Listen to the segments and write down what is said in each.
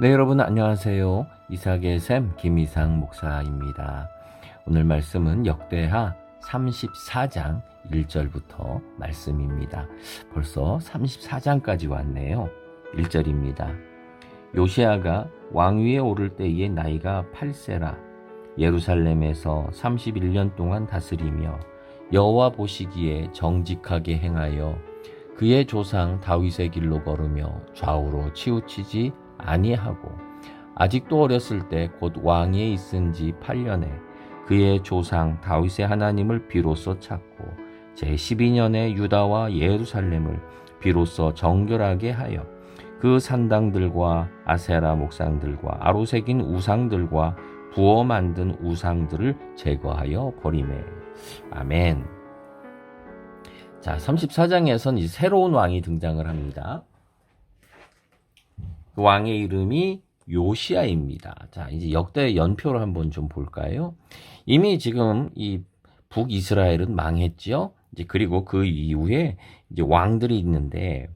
네, 여러분 안녕하세요. 이삭의 샘 김이상 목사입니다. 오늘 말씀은 역대하 34장 1절부터 말씀입니다. 벌써 34장까지 왔네요. 1절입니다. 요시아가 왕위에 오를 때에 나이가 8세라 예루살렘에서 31년 동안 다스리며 여호와 보시기에 정직하게 행하여 그의 조상 다윗의 길로 걸으며 좌우로 치우치지 아니하고 아직도 어렸을 때 곧 왕위에 있은 지 8년에 그의 조상 다윗의 하나님을 비로소 찾고 제 12년에 유다와 예루살렘을 비로소 정결하게 하여 그 산당들과 아세라 목상들과 아로새긴 우상들과 부어 만든 우상들을 제거하여 버리매. 아멘. 자, 34장에선 이 새로운 왕이 등장을 합니다. 그 왕의 이름이 요시아입니다. 자, 이제 역대 연표를 한번 좀 볼까요? 이미 지금 이 북이스라엘은 망했죠. 이제 그리고 그 이후에 이제 왕들이 있는데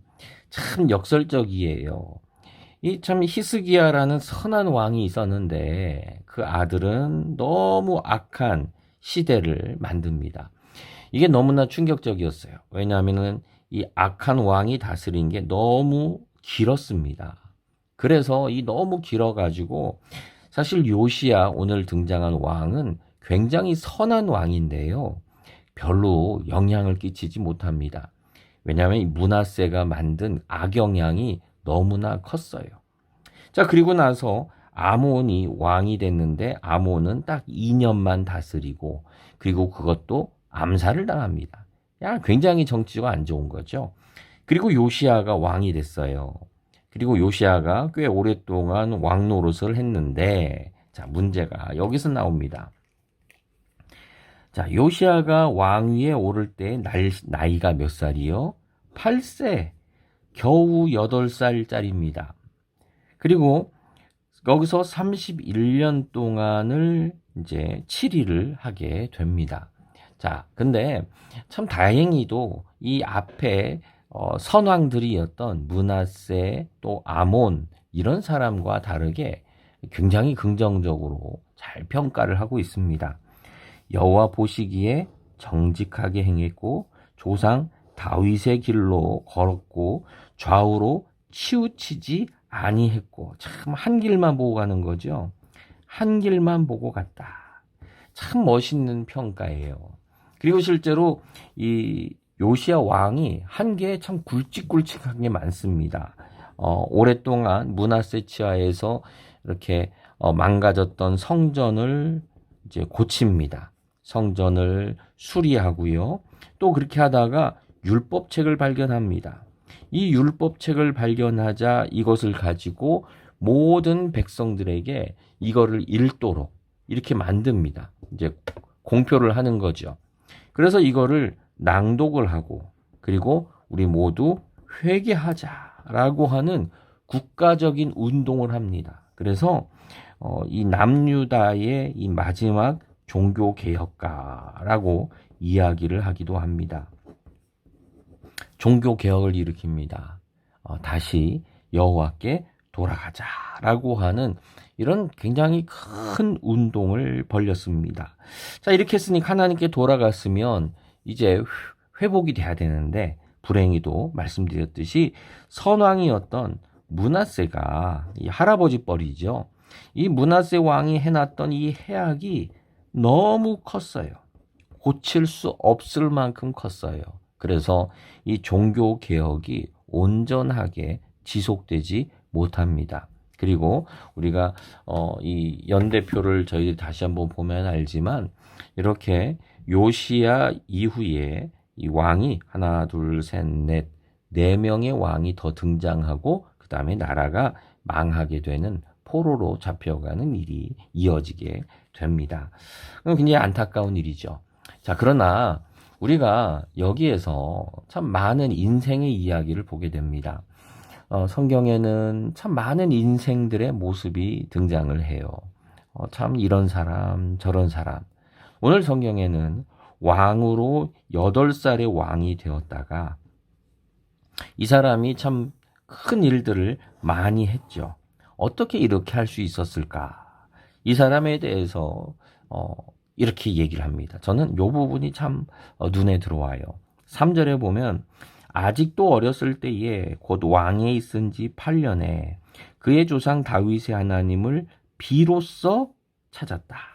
참 역설적이에요. 이 참 히스기야라는 선한 왕이 있었는데 그 아들은 너무 악한 시대를 만듭니다. 이게 너무나 충격적이었어요. 왜냐하면은 이 악한 왕이 다스린 게 너무 길었습니다. 그래서 이 너무 길어가지고 사실 요시야 오늘 등장한 왕은 굉장히 선한 왕인데요. 별로 영향을 끼치지 못합니다. 왜냐하면 이 문하세가 만든 악영향이 너무나 컸어요. 자, 그리고 나서 아몬이 왕이 됐는데 아몬은 딱 2년만 다스리고 그리고 그것도 암살을 당합니다. 야, 굉장히 정치가 안 좋은 거죠. 그리고 요시아가 왕이 됐어요. 그리고 요시아가 꽤 오랫동안 왕 노릇을 했는데 자, 문제가 여기서 나옵니다. 자, 요시아가 왕위에 오를 때 나이가 몇 살이요? 8세. 겨우 8살짜리입니다. 그리고 여기서 31년 동안을 이제 7일을 하게 됩니다. 자, 근데 참 다행히도 이 앞에 어, 선왕들이었던 문하세 또 아몬 이런 사람과 다르게 굉장히 긍정적으로 잘 평가를 하고 있습니다. 여호와 보시기에 정직하게 행했고 조상 다윗의 길로 걸었고 좌우로 치우치지 아니했고 참 한 길만 보고 가는 거죠. 한 길만 보고 갔다. 참 멋있는 평가예요. 그리고 실제로 이 요시아 왕이 한 게 참 굵직굵직한 게 많습니다. 어, 오랫동안 문하세 치하에서 이렇게 어, 망가졌던 성전을 이제 고칩니다. 성전을 수리하고요. 또 그렇게 하다가 율법책을 발견합니다. 이 율법책을 발견하자 이것을 가지고 모든 백성들에게 이거를 읽도록 이렇게 만듭니다. 이제 공표를 하는 거죠. 그래서 이거를 낭독을 하고 그리고 우리 모두 회개하자라고 하는 국가적인 운동을 합니다. 그래서 어, 이 남유다의 이 마지막 종교 개혁가라고 이야기를 하기도 합니다. 종교 개혁을 일으킵니다. 어, 다시 여호와께 돌아가자라고 하는 이런 굉장히 큰 운동을 벌렸습니다. 자, 이렇게 했으니 하나님께 돌아갔으면 이제 회복이 돼야 되는데 불행히도 말씀드렸듯이 선왕이었던 문하세가 이 할아버지 뻘이죠. 이 문하세 왕이 해놨던 이 해악이 너무 컸어요. 고칠 수 없을 만큼 컸어요. 그래서 이 종교 개혁이 온전하게 지속되지 못합니다. 그리고 우리가 어, 이 연대표를 저희들이 다시 한번 보면 알지만 이렇게 요시야 이후에 이 왕이 하나 둘셋넷네 명의 왕이 더 등장하고 그 다음에 나라가 망하게 되는 포로로 잡혀가는 일이 이어지게 됩니다. 굉장히 안타까운 일이죠. 자 그러나 우리가 여기에서 참 많은 인생의 이야기를 보게 됩니다. 어, 성경에는 참 많은 인생들의 모습이 등장을 해요. 어, 참 이런 사람, 저런 사람. 오늘 성경에는 왕으로 8살의 왕이 되었다가 이 사람이 참 큰 일들을 많이 했죠. 어떻게 이렇게 할 수 있었을까? 이 사람에 대해서 어, 이렇게 얘기를 합니다. 저는 요 부분이 참 어, 눈에 들어와요. 3절에 보면 아직도 어렸을 때에 곧 왕에 있은 지 8년에 그의 조상 다윗의 하나님을 비로소 찾았다.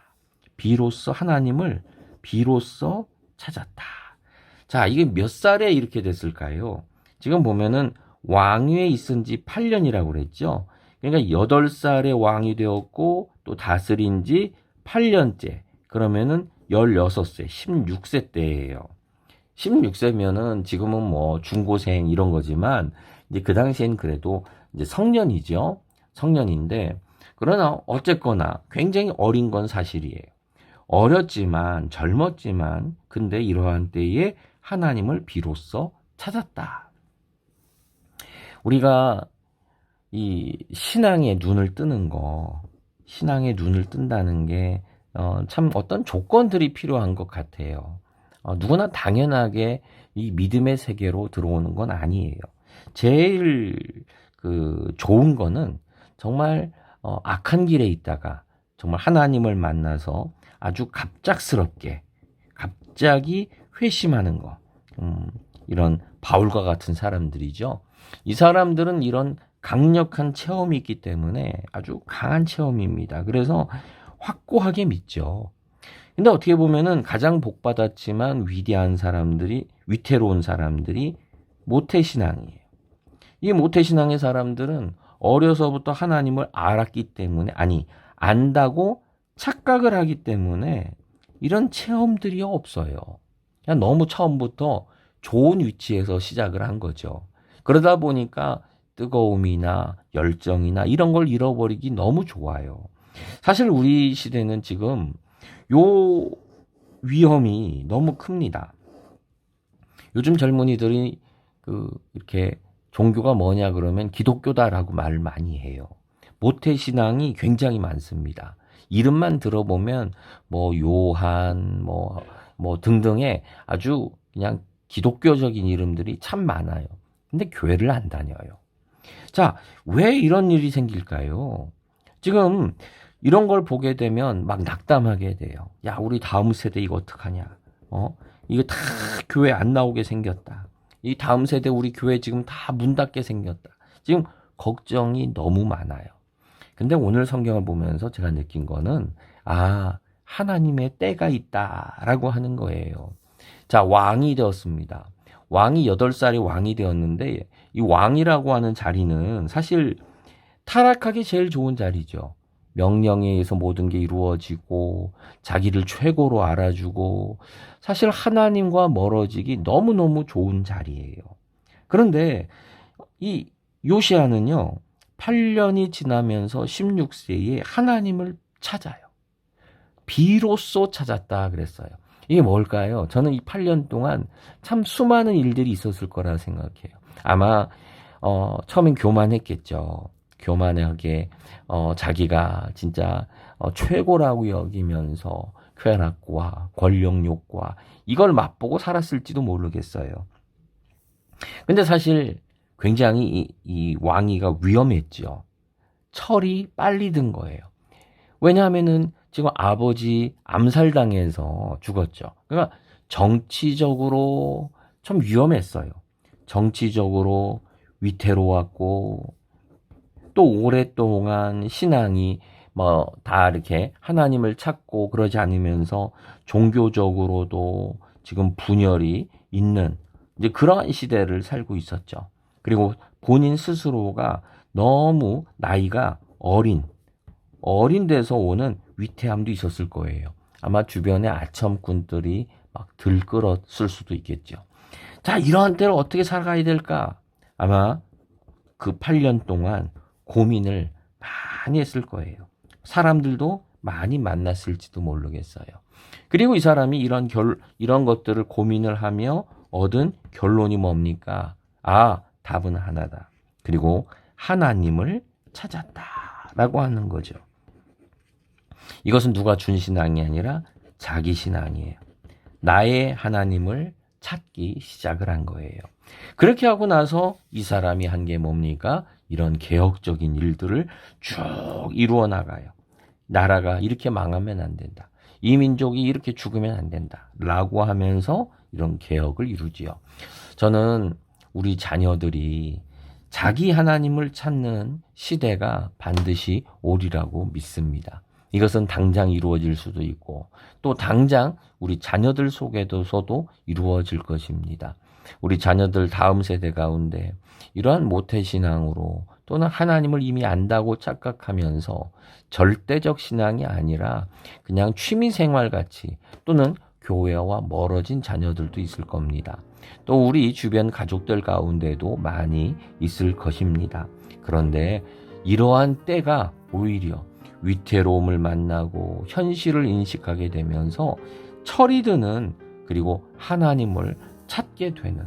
비로소 하나님을 비로소 찾았다. 자, 이게 몇 살에 이렇게 됐을까요? 지금 보면은 왕위에 있은 지 8년이라고 그랬죠. 그러니까 8살에 왕이 되었고 또 다스린 지 8년째. 그러면은 16세, 16세 때예요. 16세면은 지금은 뭐 중고생 이런 거지만 이제 그 당시엔 그래도 이제 성년이죠. 성년인데 그러나 어쨌거나 굉장히 어린 건 사실이에요. 어렸지만 젊었지만 근데 이러한 때에 하나님을 비로소 찾았다. 우리가 이 신앙의 눈을 뜨는 거, 신앙의 눈을 뜬다는 게, 어, 참 어떤 조건들이 필요한 것 같아요. 어, 누구나 당연하게 이 믿음의 세계로 들어오는 건 아니에요. 제일 그 좋은 거는 정말 어, 악한 길에 있다가 정말 하나님을 만나서 아주 갑작스럽게 갑자기 회심하는 거. 음, 이런 바울과 같은 사람들이죠. 이 사람들은 이런 강력한 체험이 있기 때문에 아주 강한 체험입니다. 그래서 확고하게 믿죠. 근데 어떻게 보면은 가장 복받았지만 위대한 사람들이, 위태로운 사람들이 모태신앙이에요. 이 모태신앙의 사람들은 어려서부터 하나님을 알았기 때문에, 아니, 안다고 착각을 하기 때문에 이런 체험들이 없어요. 그냥 너무 처음부터 좋은 위치에서 시작을 한 거죠. 그러다 보니까 뜨거움이나 열정이나 이런 걸 잃어버리기 너무 좋아요. 사실 우리 시대는 지금 요 위험이 너무 큽니다. 요즘 젊은이들이 그 이렇게 종교가 뭐냐 그러면 기독교다라고 말을 많이 해요. 모태 신앙이 굉장히 많습니다. 이름만 들어보면 뭐 요한 뭐뭐 등등의 아주 그냥 기독교적인 이름들이 참 많아요. 근데 교회를 안 다녀요. 자, 왜 이런 일이 생길까요? 지금 이런 걸 보게 되면 막 낙담하게 돼요. 야, 우리 다음 세대 이거 어떡하냐? 어? 이거 다 교회 안 나오게 생겼다. 이 다음 세대 우리 교회 지금 다 문 닫게 생겼다. 지금 걱정이 너무 많아요. 근데 오늘 성경을 보면서 제가 느낀 거는 아, 하나님의 때가 있다라고 하는 거예요. 자, 왕이 되었습니다. 왕이 8살이 왕이 되었는데 이 왕이라고 하는 자리는 사실 타락하기 제일 좋은 자리죠. 명령에 의해서 모든 게 이루어지고 자기를 최고로 알아주고 사실 하나님과 멀어지기 너무너무 좋은 자리예요. 그런데 이 요시아는요. 8년이 지나면서 16세에 하나님을 찾아요. 비로소 찾았다 그랬어요. 이게 뭘까요? 저는 이 8년 동안 참 수많은 일들이 있었을 거라 생각해요. 아마 어, 처음엔 교만했겠죠. 교만하게 어, 자기가 진짜 어, 최고라고 여기면서 쾌락과 권력욕과 이걸 맛보고 살았을지도 모르겠어요. 근데 사실 굉장히 이, 이 왕위가 위험했죠. 철이 빨리 든 거예요. 왜냐하면은 지금 아버지 암살당해서 죽었죠. 그러니까 정치적으로 좀 위험했어요. 정치적으로 위태로웠고 또 오랫동안 신앙이 뭐 다 이렇게 하나님을 찾고 그러지 않으면서 종교적으로도 지금 분열이 있는 이제 그러한 시대를 살고 있었죠. 그리고 본인 스스로가 너무 나이가 어린 어린 데서 오는 위태함도 있었을 거예요. 아마 주변에 아첨꾼들이 막 들끓었을 수도 있겠죠. 자, 이러한 때를 어떻게 살아가야 될까? 아마 그 8년 동안 고민을 많이 했을 거예요. 사람들도 많이 만났을지도 모르겠어요. 그리고 이 사람이 이런 결, 이런 것들을 고민을 하며 얻은 결론이 뭡니까? 아, 답은 하나다. 그리고 하나님을 찾았다. 라고 하는 거죠. 이것은 누가 준 신앙이 아니라 자기 신앙이에요. 나의 하나님을 찾기 시작을 한 거예요. 그렇게 하고 나서 이 사람이 한 게 뭡니까? 이런 개혁적인 일들을 쭉 이루어 나가요. 나라가 이렇게 망하면 안 된다. 이 민족이 이렇게 죽으면 안 된다. 라고 하면서 이런 개혁을 이루지요. 저는 우리 자녀들이 자기 하나님을 찾는 시대가 반드시 오리라고 믿습니다. 이것은 당장 이루어질 수도 있고 또 당장 우리 자녀들 속에서도 이루어질 것입니다. 우리 자녀들 다음 세대 가운데 이러한 모태신앙으로 또는 하나님을 이미 안다고 착각하면서 절대적 신앙이 아니라 그냥 취미생활 같이 또는 교회와 멀어진 자녀들도 있을 겁니다. 또 우리 주변 가족들 가운데도 많이 있을 것입니다. 그런데 이러한 때가 오히려 위태로움을 만나고 현실을 인식하게 되면서 철이 드는 그리고 하나님을 찾게 되는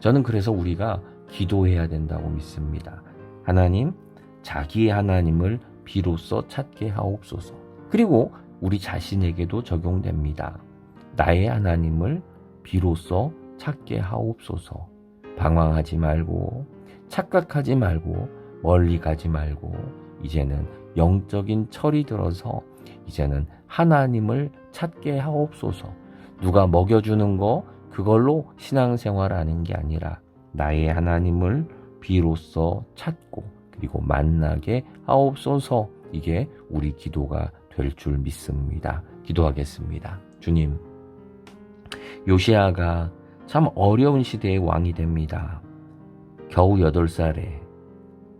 저는 그래서 우리가 기도해야 된다고 믿습니다. 하나님, 자기의 하나님을 비로소 찾게 하옵소서. 그리고 우리 자신에게도 적용됩니다. 나의 하나님을 비로소 찾게 하옵소서. 방황하지 말고 착각하지 말고 멀리 가지 말고 이제는 영적인 철이 들어서 이제는 하나님을 찾게 하옵소서. 누가 먹여주는 거 그걸로 신앙생활하는 게 아니라 나의 하나님을 비로소 찾고 그리고 만나게 하옵소서. 이게 우리 기도가 될 줄 믿습니다. 기도하겠습니다. 주님, 요시아가 참 어려운 시대의 왕이 됩니다. 겨우 8살에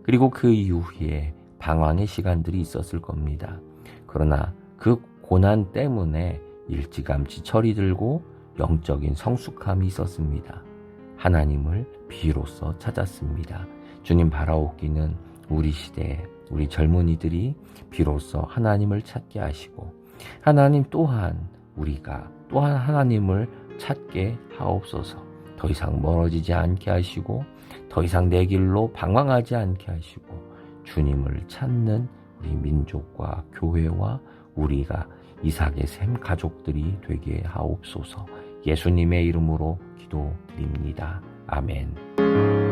그리고 그 이후에 방황의 시간들이 있었을 겁니다. 그러나 그 고난 때문에 일찌감치 철이 들고 영적인 성숙함이 있었습니다. 하나님을 비로소 찾았습니다. 주님 바라옵기는 우리 시대에 우리 젊은이들이 비로소 하나님을 찾게 하시고 하나님 또한 우리가 또한 하나님을 찾게 하옵소서. 더 이상 멀어지지 않게 하시고 더 이상 내 길로 방황하지 않게 하시고 주님을 찾는 우리 민족과 교회와 우리가 이삭의 샘 가족들이 되게 하옵소서. 예수님의 이름으로 기도드립니다. 아멘.